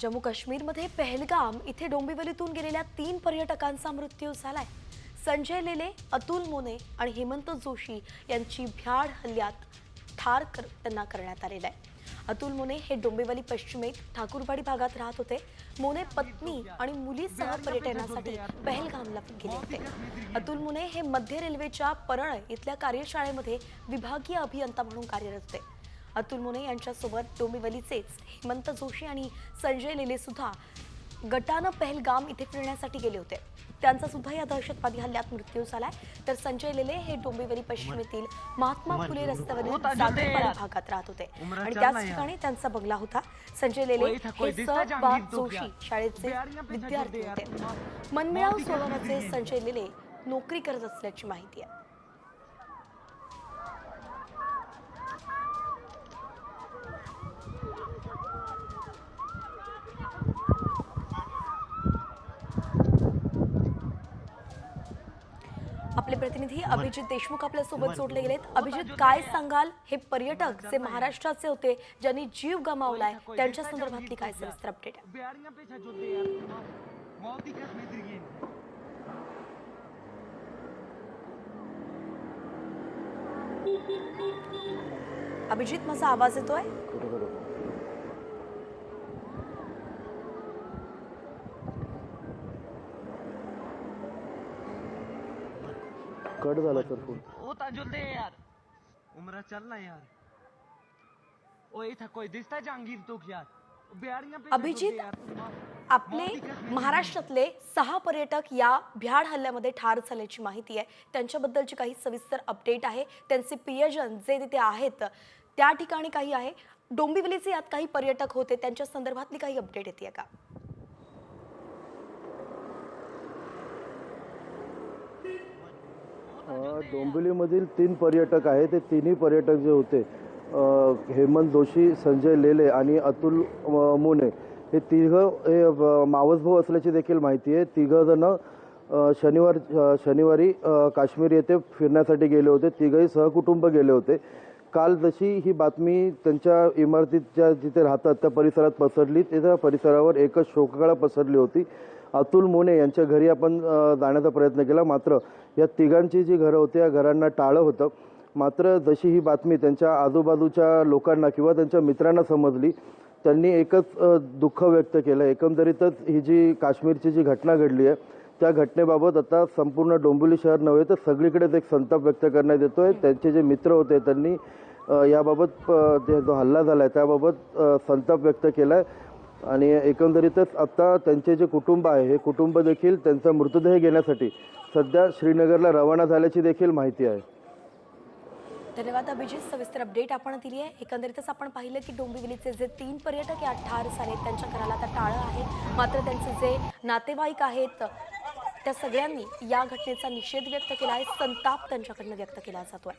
जम्मू काश्मीरमध्ये पहलगाम इथे डोंबिवलीतून गेलेल्या तीन पर्यटकांचा मृत्यू झालाय. संजय लेले अतुल मोने आणि हेमंत जोशी यांची भ्याड हल्ल्यात ठार कर त्यांना करण्यात आलेला आहे. अतुल मोने हे डोंबिवली पश्चिमेत ठाकूरवाडी भागात राहत होते. मोने पत्नी आणि मुलीसह पर्यटनासाठी पहलगामला गेले होते. अतुल मोने हे मध्य रेल्वेच्या परळ इथल्या कार्यशाळेमध्ये विभागीय अभियंता म्हणून कार्यरत होते. अतुल मोने यांच्यासोबत डोंबिवलीचेच हेमंत जोशी आणि संजय लेले सुद्धा गटानं पहलगाम इथे फिरण्यासाठी गेले होते. त्यांचा सुद्धा या दहशतवादी हल्ल्यात मृत्यू झालाय. तर संजय लेले हे डोंबिवली पश्चिमेतील महात्मा फुले रस्त्यावरील भागात राहत होते. आणि त्याच ठिकाणी त्यांचा बंगला होता. संजय लेले हे जोशी. शाळेचे विद्यार्थी होते. मनमिळाव स्वभावाचे संजय लेले नोकरी करत असल्याची माहिती आहे आपले प्रतिनिधी अभिजित देशमुख आपल्यासोबत जोडले गेलेत. अभिजित काय सांगाल? हे पर्यटक जे महाराष्ट्राचे होते ज्यांनी जीव गमावलाय त्यांच्या संदर्भातली काय सविस्तर अपडेट ही अभिजित माझा आवाज येतोय? कट झाला सर फोन. ओ ताजुल दे यार. उमरा चल ना यार. ओ इथं कोई दिसता जहांगीर तो यार? बिहारियां अभिजित, आपले महाराष्ट्रातले सहा पर्यटक या भ्याड हल्ल्यामध्ये ठार झाल्याची माहिती आहे. त्यांच्याबद्दलची काही सविस्तर अपडेट आहे. त्यांचे प्रियजन जे तिथे आहेत त्या ठिकाणी काही आहे. डोंबिवलीचे यात काही पर्यटक होते. त्यांच्या संदर्भातली काही अपडेट येते का? डोंबिवलीमधील तीन पर्यटक आहे ते तिन्ही पर्यटक जे होते हेमंत जोशी संजय लेले आणि अतुल मुने मोने हे तिघं हे मावसभाऊ असल्याची देखील माहिती आहे. तिघंजणं शनिवार शनिवारी काश्मीर येथे फिरण्यासाठी गेले होते. तिघही सहकुटुंब गेले होते. काल जशी ही बातमी त्यांच्या इमारतीच्या जिथे राहतात त्या परिसरात पसरली त्या परिसरावर एकच शोककळा पसरली होती. अतुल मोने यांच्या घरी आपण जाण्याचा प्रयत्न केला. मात्र या तिघांची जी घरं होती या घरांना टाळं होतं. मात्र जशी ही बातमी त्यांच्या आजूबाजूच्या लोकांना किंवा त्यांच्या मित्रांना समजली त्यांनी एकच दुःख व्यक्त केलं. एकंदरीतच ही जी काश्मीरची जी घटना घडली आहे त्या घटनेबाबत आता संपूर्ण डोंबिवली शहर नव्हे तर सगळीकडेच एक संताप व्यक्त करण्यात येतोय. त्यांचे जे मित्र होते त्यांनी याबाबत जे हल्ला झाला आहे त्याबाबत संताप व्यक्त केला आहे आणि एकंदरीतच आता त्यांचे जे कुटुंब आहे हे कुटुंब देखील त्यांचा मृतदेह घेण्यासाठी सध्या श्रीनगरला रवाना झाल्याची देखील माहिती आहे. धन्यवाद अभिजित. सविस्तर अपडेट आपण दिली आहे. एकंदरीतच आपण पाहिलं की डोंबिवलीचे जे तीन पर्यटक या ठार झाले. त्यांच्या घराला आता टाळं आहे मात्र त्यांचे जे नातेवाईक आहेत त्या सगळ्यांनी या घटनेचा निषेध व्यक्त केला आहे संताप त्यांच्याकडनं व्यक्त केला जातोय.